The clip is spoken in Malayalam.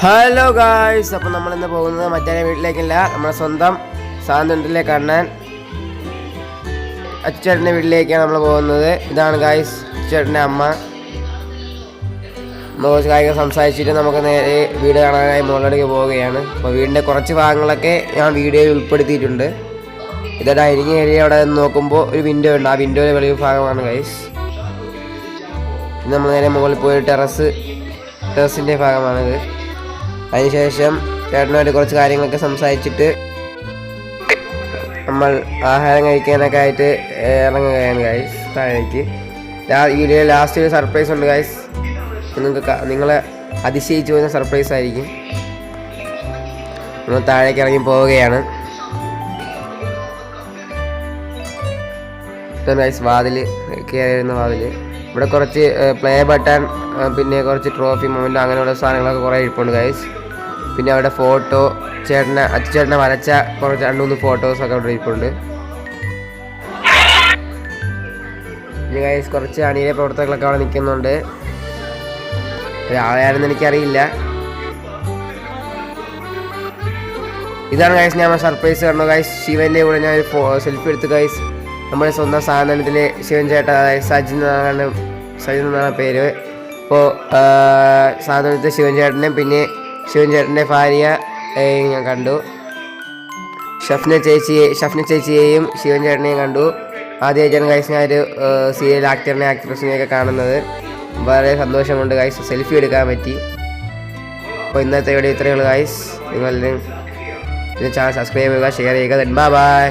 ഹലോ ഗായ്സ് അപ്പോൾ നമ്മൾ ഇന്ന് പോകുന്നത് മറ്റേ വീട്ടിലേക്കല്ല നമ്മുടെ സ്വന്തം സാന്ത്വനത്തിലെ കണ്ണൻ അച്ചേട്ടന്റെ വീട്ടിലേക്കാണ് നമ്മൾ പോകുന്നത്. ഇതാണ് ഗായ്സ് അച്ചേട്ടന്റെ അമ്മ. കുറച്ച് കാര്യങ്ങൾ സംസാരിച്ചിട്ട് നമുക്ക് നേരെ വീട് കാണാനായി മുകളിലേക്ക് പോവുകയാണ്. അപ്പോൾ വീടിന്റെ കുറച്ച് ഭാഗങ്ങളൊക്കെ ഞാൻ വീഡിയോയിൽ ഉൾപ്പെടുത്തിയിട്ടുണ്ട്. ഇത് ഡൈനിങ് ഏരിയ അവിടെ നോക്കുമ്പോൾ ഒരു വിൻഡോ ഉണ്ട്. ആ വിൻഡോയിലെ വെളിവ് ഭാഗമാണ് ഗൈസ് നമ്മൾ നേരെ മുകളിൽ പോയി ടെറസ് ടെറസിന്റെ ഭാഗമാണിത്. അതിനുശേഷം ചേട്ടനുമായിട്ട് കുറച്ച് കാര്യങ്ങളൊക്കെ സംസാരിച്ചിട്ട് നമ്മൾ ആഹാരം കഴിക്കാനൊക്കെ ആയിട്ട് ഇറങ്ങുകയാണ് ഗൈസ് താഴേക്ക്. ഈ വീഡിയോ ലാസ്റ്റ് ഒരു സർപ്രൈസ് ഉണ്ട് ഗൈസ് നിങ്ങൾക്ക് നിങ്ങളെ അതിശയിച്ചു പോകുന്ന സർപ്രൈസ് ആയിരിക്കും. നമ്മൾ താഴേക്ക് ഇറങ്ങി പോവുകയാണ്. ഗൈസ് വാതിൽ കയറി വരുന്ന വാതിൽ ഇവിടെ കുറച്ച് പ്ലേ ബട്ടൺ പിന്നെ കുറച്ച് ട്രോഫി മൊമെന്റ് അങ്ങനെയുള്ള സാധനങ്ങളൊക്കെ കുറേ ഇരിപ്പുണ്ട് ഗൈസ് പിന്നെ അവിടെ ഫോട്ടോ ചേട്ടനെ അച്ചുചേട്ടനെ വരച്ച കുറച്ച് രണ്ട് മൂന്ന് ഫോട്ടോസൊക്കെ അവിടെ ഇരിപ്പുണ്ട്. പിന്നെ ഗൈസ് കുറച്ച് അണിയിലെ പ്രവർത്തകളൊക്കെ അവിടെ നിൽക്കുന്നുണ്ട്. ആളെയാണെന്ന് എനിക്കറിയില്ല. ഇതാണ് ഗൈസ് ഞാൻ സർപ്രൈസ് കണ്ടു ഗൈസ് ശിവന്റെ കൂടെ ഞാൻ ഒരു സെൽഫി എടുത്തു ഗൈസ് നമ്മുടെ സ്വന്തം സാധനത്തിലെ ശിവൻ ചേട്ട സജിൻ എന്നാണ് സജിൻ എന്നാണ് പേര്. അപ്പോൾ സാധനത്തെ ശിവൻ ചേട്ടനെ പിന്നെ ശിവൻ ചേട്ടന്റെ ഭാര്യ ഞാൻ കണ്ടു. ഷഫ്ന ചേച്ചിയെ ഷഫ്ന ചേച്ചിയെയും ശിവൻ ചേട്ടനെയും കണ്ടു. ആദ്യമായിട്ടാണ് ഗൈസ് ഞാൻ ഒരു സീരിയൽ ആക്ടറിനെ ആക്ട്രസിനെയൊക്കെ കാണുന്നത്. വളരെ സന്തോഷമുണ്ട് ഗൈസ് സെൽഫി എടുക്കാൻ പറ്റി. അപ്പോൾ ഇന്നത്തെ ഇവിടെ ഇത്രയേ ഉള്ളൂ ഗൈസ് നിങ്ങളെല്ലാം ചാനൽ സബ്സ്ക്രൈബ് ചെയ്യുക ഷെയർ ചെയ്യുക ബൈ ബൈ